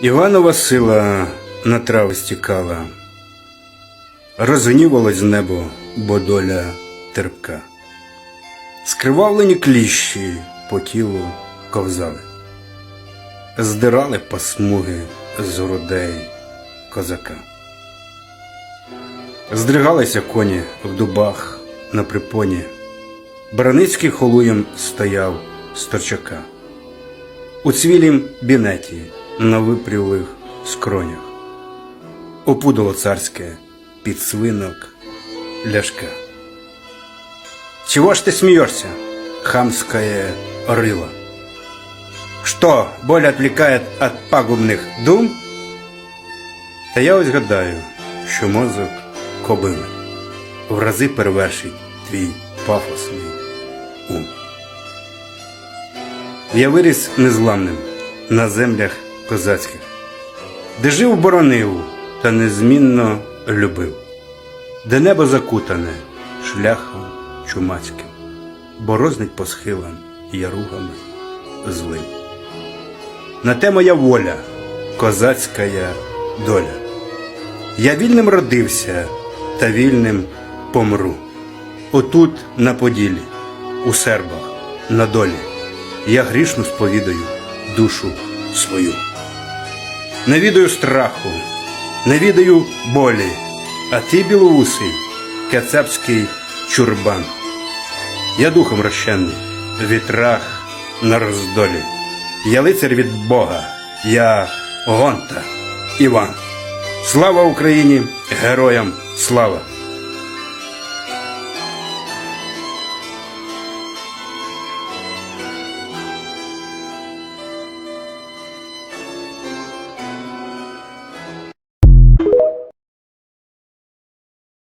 Іванова сила на трави стікала, розгнівалось небо, бо доля терпка. Скривавлені кліщі по тілу ковзали, здирали пасмуги з грудей козака. Здригалися коні в дубах на припоні, Браницький холуєм стояв з торчака. У цвілім бінеті на випрілих скронях, опудало царське під свинок ляшка. Чего ж ты смеешься, хамское рыло? Что, боль отвлекает от пагубных дум? Та я ось гадаю, що мозок кобили в рази перевершить твій пафосний ум. Я виріс незламним на землях козацьких, де жив боронив та незмінно любив, де небо закутане шляхом чумацьким, борознить по схилам яругами злим. На те моя воля, козацька доля. Я вільним родився та вільним помру. Отут на Поділі, у сербах, на долі, я грішно сповідаю душу свою. Не відаю страху, не відаю болі, а ти, білоусий, кацапський чурбан. Я духом розченний, вітрах на роздолі. Я лицар від Бога, я гонта, Іван. Слава Україні, героям слава!